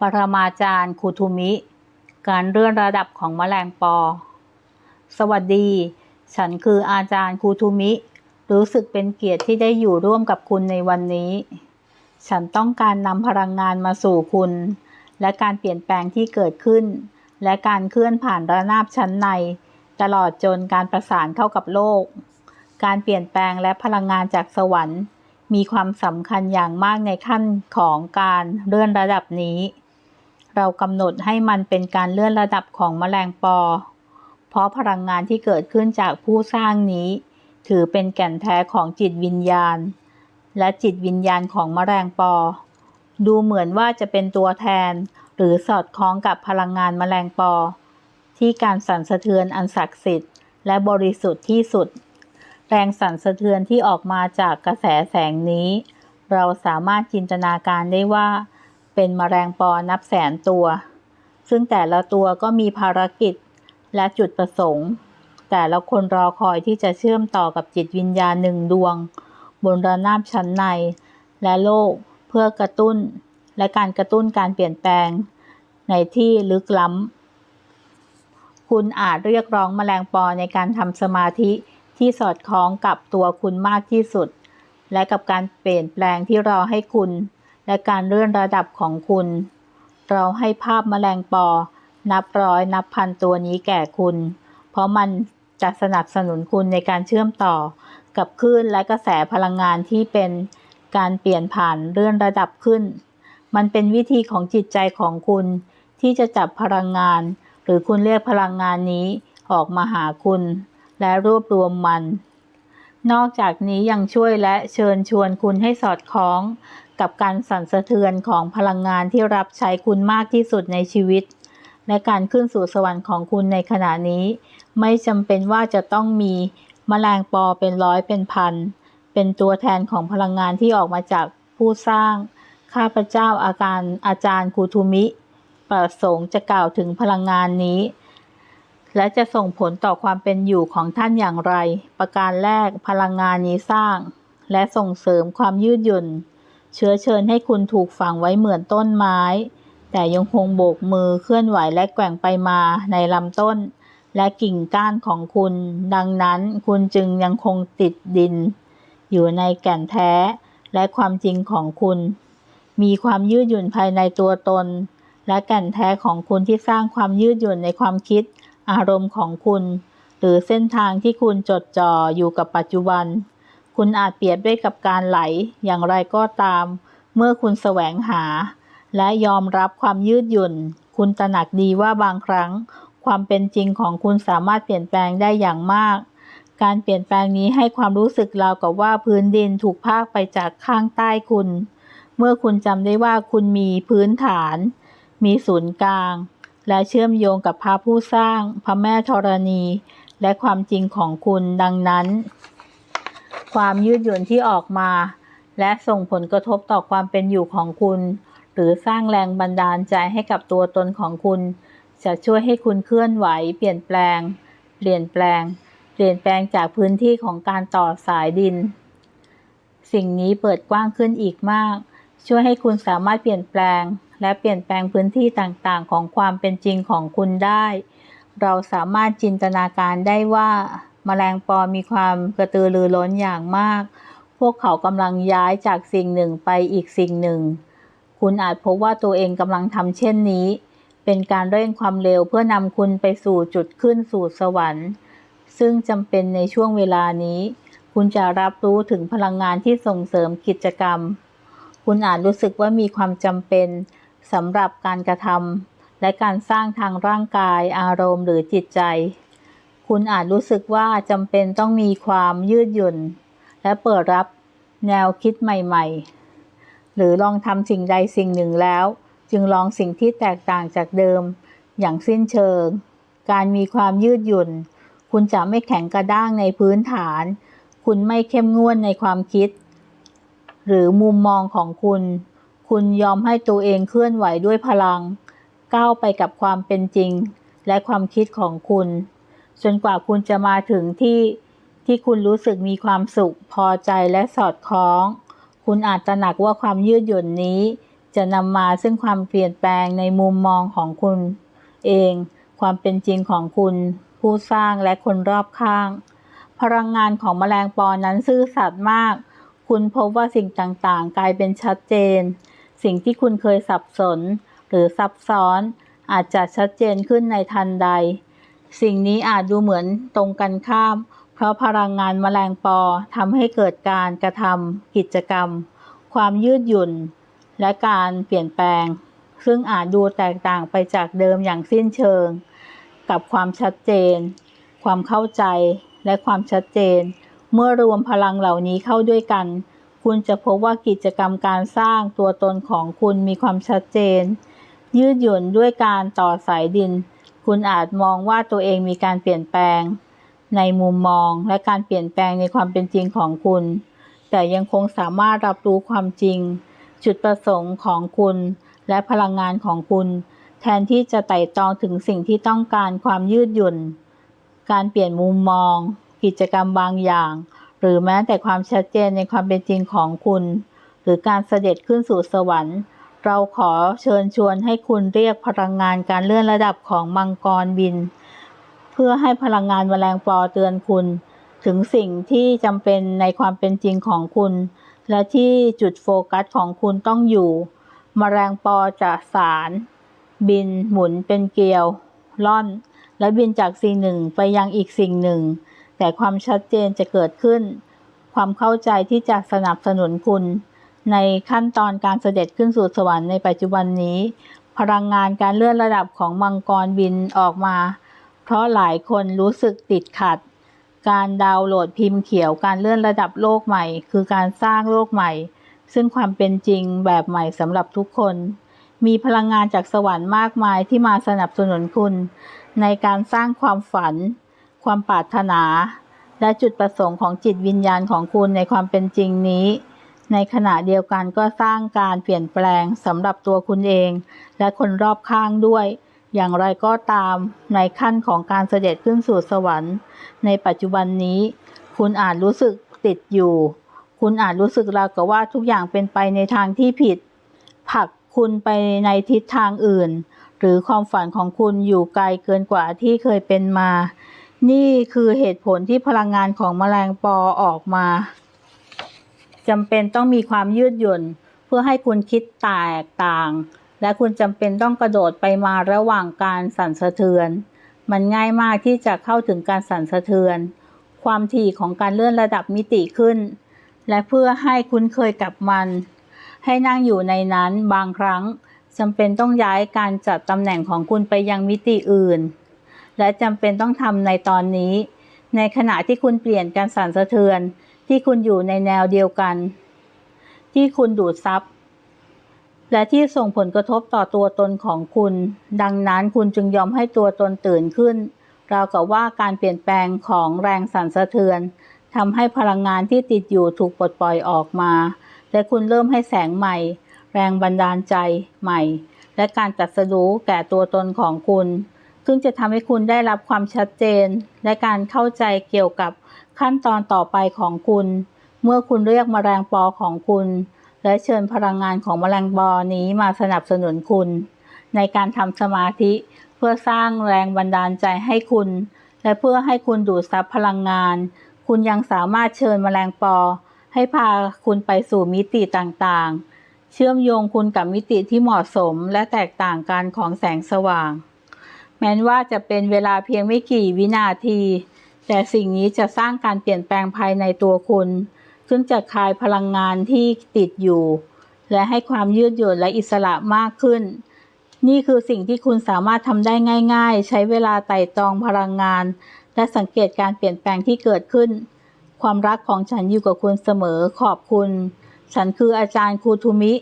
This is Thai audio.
ปรมาจารย์คูทูมิ การเลื่อนระดับของแมลงปอ สวัสดี ฉันคืออาจารย์คูทูมิ รู้สึกเป็นเกียรติที่ได้อยู่ร่วมกับคุณในวันนี้ ฉันต้องการนำพลังงานมาสู่คุณ และการเปลี่ยนแปลงที่เกิดขึ้น และการเคลื่อนผ่านระนาบชั้นใน ตลอดจนการประสานเข้ากับโลก การเปลี่ยนแปลงและพลังงานจากสวรรค์มีความสำคัญอย่างมากในขั้นของการเลื่อนระดับนี้ เรากำหนดให้มันเป็นการเลื่อนระดับของแมลงปอ เพราะพลังงานที่เกิดขึ้นจากผู้สร้างนี้ ถือเป็นแก่นแท้ของจิตวิญญาณ และจิตวิญญาณของแมลงปอ ดูเหมือนว่าจะเป็นตัวแทน หรือสอดคล้องกับพลังงานแมลงปอ ที่การสั่นสะเทือนอันศักดิ์สิทธิ์และบริสุทธิ์ที่สุด แรงสั่นสะเทือนที่ออกมาจากกระแสแสงนี้ เราสามารถจินตนาการได้ว่า เป็นแมลงปอนับแสนตัว ซึ่งแต่ละตัวก็มีภารกิจและจุดประสงค์ แต่ละคนรอคอยที่จะเชื่อมต่อกับจิตวิญญาณหนึ่งดวง บนระนาบชั้นใน และโลกเพื่อกระตุ้น และการกระตุ้นการเปลี่ยนแปลง ในที่ลึกล้ำ คุณอาจเรียกร้องแมลงปอในการทำสมาธิที่สอดคล้องกับตัวคุณมากที่สุด และกับการเปลี่ยนแปลงที่รอให้คุณ และการเลื่อนระดับของคุณ เราให้ภาพแมลงปอ นับร้อยนับพันตัวนี้แก่คุณ เพราะมันจะสนับสนุนคุณในการเชื่อมต่อ กับคลื่นและกระแสพลังงานที่เป็นการเปลี่ยนผ่านเลื่อนระดับขึ้น มันเป็นวิธีของจิตใจของคุณ ที่จะจับพลังงาน หรือคุณเรียกพลังงานนี้ออกมาหาคุณ และรวบรวมมัน นอกจากนี้ยังช่วยและเชิญชวนคุณให้สอดคล้อง กับการสั่นสะเทือนของพลังงานที่รับใช้คุณมากที่สุดในชีวิต และการขึ้นสู่สวรรค์ของคุณในขณะนี้ ไม่จำเป็นว่าจะต้องมีมแมลงปอเป็นร้อยเป็นพัน เป็นตัวแทนของพลังงานที่ออกมาจากผู้สร้าง ข้าพเจ้าอาการอาจารย์คูทูมิ ประสงค์จะกล่าวถึงพลังงานนี้ และจะส่งผลต่อความเป็นอยู่ของท่านอย่างไร ประการแรกพลังงานนี้สร้าง และส่งเสริมความยืดหยุ่น เชื้อเชิญให้คุณถูกฝังไว้เหมือนต้นไม้ แต่ยังคงโบกมือเคลื่อนไหวและแกว่งไปมาในลำต้น และกิ่งก้านของคุณ ดังนั้นคุณจึงยังคงติดดิน อยู่ในแก่นแท้และความจริงของคุณ มีความยืดหยุ่นภายในตัวตน และแก่นแท้ของคุณที่สร้างความยืดหยุ่นในความคิด อารมณ์ของคุณ หรือเส้นทางที่คุณจดจ่ออยู่กับปัจจุบัน คุณอาจเปรียบได้กับการไหลอย่างไรก็ตาม เมื่อคุณแสวงหา และยอมรับความยืดหยุ่น คุณตระหนักดีว่าบางครั้ง ความเป็นจริงของคุณสามารถเปลี่ยนแปลงได้อย่างมาก การเปลี่ยนแปลงนี้ให้ความรู้สึกราวกับว่าพื้นดินถูกพากไปจากข้างใต้คุณ เมื่อคุณจำได้ว่าคุณมีพื้นฐาน มีศูนย์กลาง และเชื่อมโยงกับพระผู้สร้าง พระแม่ธรณี และความจริงของคุณดังนั้น ความยืดหยุ่นที่ออกมา และส่งผลกระทบต่อความเป็นอยู่ของคุณ หรือสร้างแรงบันดาลใจให้กับตัวตนของคุณ จะช่วยให้คุณเคลื่อนไหว เปลี่ยนแปลง เปลี่ยนแปลง เปลี่ยนแปลงจากพื้นที่ของการต่อสายดิน สิ่งนี้เปิดกว้างขึ้นอีกมาก ช่วยให้คุณสามารถเปลี่ยนแปลง และเปลี่ยนแปลงพื้นที่ต่างๆ ของความเป็นจริงของคุณได้ เราสามารถจินตนาการได้ว่า แมลงปอมีความกระตือรือร้นอย่างมาก พวกเขากำลังย้ายจากสิ่งหนึ่งไปอีกสิ่งหนึ่ง คุณอาจพบว่าตัวเองกำลังทำเช่นนี้ เป็นการเร่งความเร็วเพื่อนำคุณไปสู่จุดขึ้นสู่สวรรค์ ซึ่งจำเป็นในช่วงเวลานี้ คุณจะรับรู้ถึงพลังงานที่ส่งเสริมกิจกรรม คุณอาจรู้สึกว่ามีความจำเป็นสำหรับการกระทำและการสร้างทางร่างกายอารมณ์หรือจิตใจ คุณอาจรู้สึกว่าจำเป็นต้องมีความยืดหยุ่น และเปิดรับแนวคิดใหม่ๆ หรือลองทำสิ่งใดสิ่งหนึ่งแล้ว จึงลองสิ่งที่แตกต่างจากเดิม อย่างสิ้นเชิง การมีความยืดหยุ่น คุณจะไม่แข็งกระด้างในพื้นฐาน คุณไม่เข้มงวดในความคิด หรือมุมมองของคุณ คุณยอมให้ตัวเองเคลื่อนไหวด้วยพลัง ก้าวไปกับความเป็นจริง และความคิดของคุณ จนกว่าคุณจะมาถึงที่ที่คุณรู้สึกมีความสุขพอใจและสอดคล้อง คุณอาจตระหนักว่าความยืดหยุ่นนี้ จะนำมาซึ่งความเปลี่ยนแปลงในมุมมองของคุณเอง ความเป็นจริงของคุณ ผู้สร้างและคนรอบข้าง พลังงานของแมลงปอนั้นซื่อสัตย์มาก คุณพบว่าสิ่งต่างๆ กลายเป็นชัดเจน สิ่งที่คุณเคยสับสน หรือซับซ้อน อาจจะชัดเจนขึ้นในทันใด สิ่งนี้อาจดูเหมือนตรงกันข้าม เพราะพลังงานแมลงปอทำให้เกิดการกระทำกิจกรรม ความยืดหยุ่น และการเปลี่ยนแปลง ซึ่งอาจดูแตกต่างไปจากเดิมอย่างสิ้นเชิง กับความชัดเจน ความเข้าใจและความชัดเจน เมื่อรวมพลังเหล่านี้เข้าด้วยกัน คุณจะพบว่ากิจกรรมการสร้างตัวตนของคุณมีความชัดเจน ยืดหยุ่นด้วยการต่อสายดิน คุณอาจมองว่าตัวเองมีการเปลี่ยนแปลง ในมุมมองและการเปลี่ยนแปลงในความเป็นจริงของคุณ แต่ยังคงสามารถรับรู้ความจริง จุดประสงค์ของคุณและพลังงานของคุณ แทนที่จะไต่ตรองถึงสิ่งที่ต้องการความยืดหยุ่น การเปลี่ยนมุมมอง กิจกรรมบางอย่าง หรือแม้แต่ความชัดเจนในความเป็นจริงของคุณ หรือการเสด็จขึ้นสู่สวรรค์ เราขอเชิญชวนให้คุณเรียกพลังงานการเลื่อนระดับของมังกรบิน เพื่อให้พลังงานแมลงปอเตือนคุณ ถึงสิ่งที่จำเป็นในความเป็นจริงของคุณ และที่จุดโฟกัสของคุณต้องอยู่ แมลงปอจะสาร บินหมุนเป็นเกลียว ล่อน และบินจากสิ่งหนึ่งไปยังอีกสิ่งหนึ่ง แต่ความชัดเจนจะเกิดขึ้น ความเข้าใจที่จะสนับสนุนคุณ ในขั้นตอนการเสด็จขึ้นสู่สวรรค์ในปัจจุบันนี้ พลังงานการเลื่อนระดับของมังกรบินออกมา เพราะหลายคนรู้สึกติดขัด การดาวน์โหลดพิมพ์เขียวการเลื่อนระดับโลกใหม่ คือการสร้างโลกใหม่ ซึ่งความเป็นจริงแบบใหม่สำหรับทุกคน มีพลังงานจากสวรรค์มากมายที่มาสนับสนุนคุณ ในการสร้างความฝัน ความปรารถนา และจุดประสงค์ของจิตวิญญาณของคุณในความเป็นจริงนี้ ในขณะเดียวกันก็สร้างการเปลี่ยนแปลงสำหรับตัวคุณเอง และคนรอบข้างด้วย อย่างไรก็ตามในขั้นของการเสด็จขึ้นสู่สวรรค์ ในปัจจุบันนี้ คุณอาจรู้สึกติดอยู่ คุณอาจรู้สึกราวกับว่าทุกอย่างเป็นไปในทางที่ผิดผลักคุณไปในทิศทางอื่น หรือความฝันของคุณอยู่ไกลเกินกว่าที่เคยเป็นมา นี่คือเหตุผลที่พลังงานของแมลงปอออกมา จำเป็นต้องมีความยืดหยุ่น เพื่อให้คุณคิดแตกต่าง และคุณจำเป็นต้องกระโดดไปมาระหว่างการสั่นสะเทือน มันง่ายมากที่จะเข้าถึงการสั่นสะเทือน ความถี่ของการเลื่อนระดับมิติขึ้น และเพื่อให้คุ้นเคยกับมัน ให้นั่งอยู่ในนั้นบางครั้งจำเป็นต้องย้ายการจัดตำแหน่งของคุณไปยังมิติอื่น และจำเป็นต้องทำในตอนนี้ ในขณะที่คุณเปลี่ยนการสั่นสะเทือน ที่คุณอยู่ในแนวเดียวกัน ที่คุณดูดซับและที่ส่งผลกระทบต่อตัวตนของคุณ ดังนั้นคุณจึงยอมให้ตัวตนตื่นขึ้น ราวกับว่าการเปลี่ยนแปลงของแรงสั่นสะเทือนทำให้พลังงานที่ติดอยู่ถูกปลดปล่อยออกมา และคุณเริ่มให้แสงใหม่ แรงบันดาลใจใหม่ และการตรัสรู้แก่ตัวตนของคุณ ซึ่งจะทำให้คุณได้รับความชัดเจน และการเข้าใจเกี่ยวกับขั้นตอนต่อไปของคุณ เมื่อคุณเรียกแมลงปอของคุณ และเชิญพลังงานของแมลงปอนี้มาสนับสนุนคุณ ในการทำสมาธิเพื่อสร้างแรงบันดาลใจให้คุณ และเพื่อให้คุณดูดซับพลังงาน คุณยังสามารถเชิญแมลงปอ ให้พาคุณไปสู่มิติต่างๆ เชื่อมโยงคุณกับมิติที่เหมาะสมและแตกต่างกันของแสงสว่าง แม้ว่าจะเป็นเวลาเพียงไม่กี่วินาที แต่สิ่งนี้จะสร้างการเปลี่ยนแปลงภายในตัวคุณซึ่งจะคลายพลังงานที่ติดอยู่ และให้ความยืดหยุ่นและอิสระมากขึ้น นี่คือสิ่งที่คุณสามารถทำได้ง่าย ๆ ใช้เวลาไต่ตรองพลังงาน และสังเกตการเปลี่ยนแปลงที่เกิดขึ้น ความรักของฉันอยู่กับคุณเสมอขอบคุณ ฉันคืออาจารย์ครูทูมิ